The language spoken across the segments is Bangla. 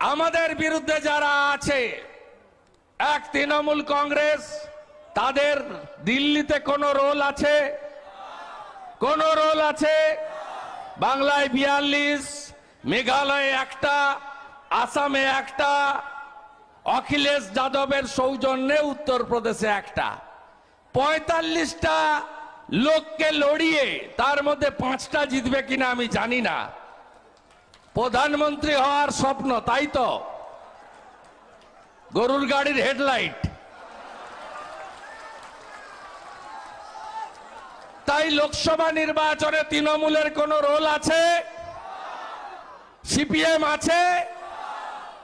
আমাদের বিরুদ্ধে যারা আছে, এক তৃণমূল কংগ্রেস, তাদের দিল্লিতে কোনো রোল আছে? কোন রোল আছে? বাংলায় বিয়াল্লিশ, মেঘালয়ে একটা, আসামে একটা, অখিলেশ যাদবের সৌজন্যে উত্তরপ্রদেশে একটা। পঁয়তাল্লিশটা লোককে লড়িয়ে তার মধ্যে পাঁচটা জিতবে কিনা আমি জানি না। প্রধানমন্ত্রী হওয়ার স্বপ্ন, তাই তো? গরুর গাড়ির হেডলাইট। তাই লোকসভা নির্বাচনে তৃণমূলের কোন রোল আছে? সিপিএম আছে?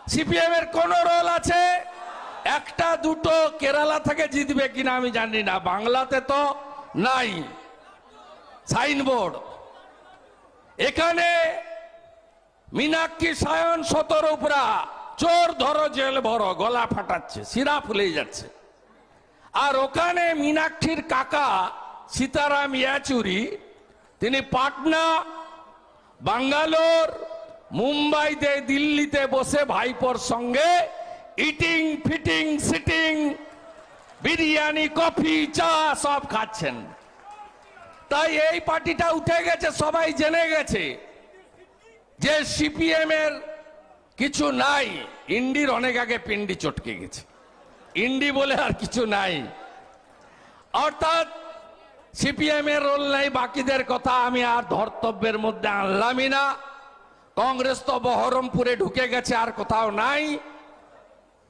সিপিএম এর কোন রোল আছে? একটা, দুটো কেরালা থেকে জিতবে কিনা আমি জানি না। বাংলাতে তো নাই। সাইনবোর্ড। এখানে মীনাক্ষী সায়ন সতরূপরা চোর ধরো জেল ভরো, গলা ফাটাচ্ছে সিরা ফুলে যাচ্ছে। আর ওখানে মীনাক্ষীর কাকা সীতারাম ইয়াচুরি, তিনি পাটনা, বাঙ্গালোর, মুম্বাইতে, দিল্লিতে বসে ভাইপোর সঙ্গে eating fitting sitting biryani coffee চা সব খাচ্ছেন। তাই এই পার্টিটা উঠে গেছে, সবাই জেনে গেছে। যে সিপিএম এর কিছু নাই, ইন্ডির অনেক আগে পিন্ডি চটকে গেছে। ইন্ডি বলে আর কিছু নাই। অর্থাৎ সিপিএম এর রোল নাই, বাকিদের কথা আমি আর ধর্তব্যের মধ্যে আনলামই না। কংগ্রেস তো বহরমপুরে ঢুকে গেছে, আর কোথাও নাই।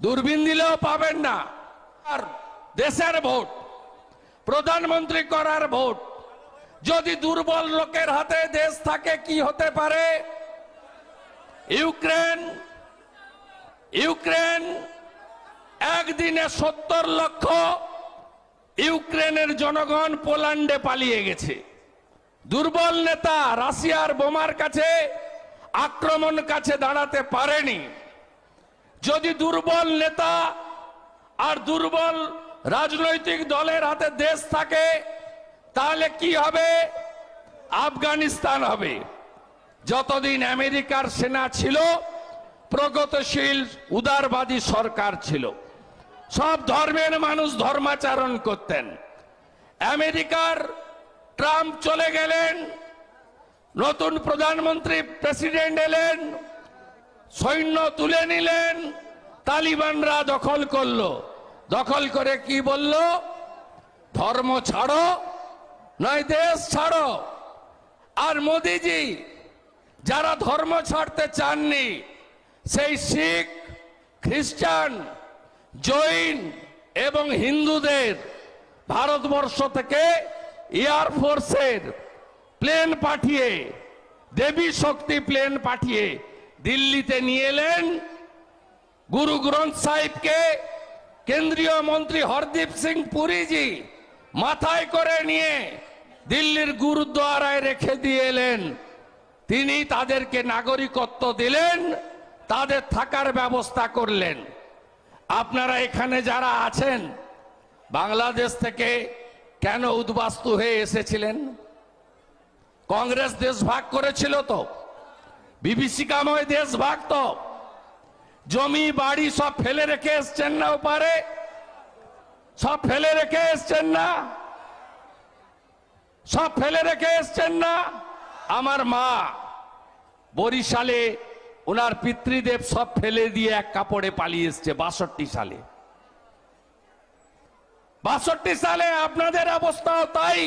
দূরবীন দিলেও পাবেন না। আর দেশের ভোট, প্রধানমন্ত্রী করার ভোট, যদি দুর্বল লোকের হাতে দেশ থাকে, কি হতে পারে? ইউক্রেন ইউক্রেন একদিনে সত্তর লক্ষ ইউক্রেনের জনগণ পোল্যান্ডে পালিয়ে গেছে। দুর্বল নেতা রাশিয়ার বোমার কাছে আক্রমণ কাছে দাঁড়াতে পারেনি। যদি দুর্বল নেতা আর দুর্বল রাজনৈতিক দলের হাতে দেশ থাকে, তাহলে কি হবে? আফগানিস্তান হবে। যতদিন আমেরিকার সেনা ছিল, প্রগতিশীল, উদারবাদী সরকার ছিল। সব ধর্মের মানুষ ধর্মাচরণ করতেন। আমেরিকার ট্রাম্প চলে গেলেন, নতুন প্রধানমন্ত্রী প্রেসিডেন্ট এলেন, সৈন্য তুলে নিলেন, তালিবানরা দখল করল। দখল করে কি বলল? ধর্ম ছাড়ো, নয় দেশ ছাড়ো। আর মোদিজি যারা ধর্ম ছাড়তে চাননি, সেই শিখ, খ্রিস্টান, জৈন এবং হিন্দুদের ভারতবর্ষ থেকে এয়ারফোর্সের প্লেন পাঠিয়ে, দেবী শক্তি প্লেন পাঠিয়ে দিল্লিতে নিয়ে এলেন। গুরু গ্রন্থ সাহিবকে কেন্দ্রীয় মন্ত্রী হরদীপ সিং পুরীজি মাথায় করে নিয়ে দিল্লির গুরুদ্বারায় রেখে দিয়ে এলেন। তিনি তাদেরকে নাগরিকত্ব দিলেন, তাদের থাকার ব্যবস্থা করলেন। আপনারা এখানে যারা আছেন, বাংলাদেশ থেকে কেন উদ্বাস্তু হয়ে এসেছিলেন? কংগ্রেস দেশ ভাগ করেছিল তো বিভীষিকাময় দেশ ভাগ তো। জমি, বাড়ি সব ফেলে রেখে এসছেন না ওপারে? সব ফেলে রেখে এসছেন না? সব ফেলে রেখে এসছেন না? আমার মা বরিশালে ওনার পিতৃদেব সব ফেলে দিয়ে এক কাপড়ে পালিয়ে এসছে বাষট্টি সালে। বাষট্টি সালে আপনাদের অবস্থাও তাই।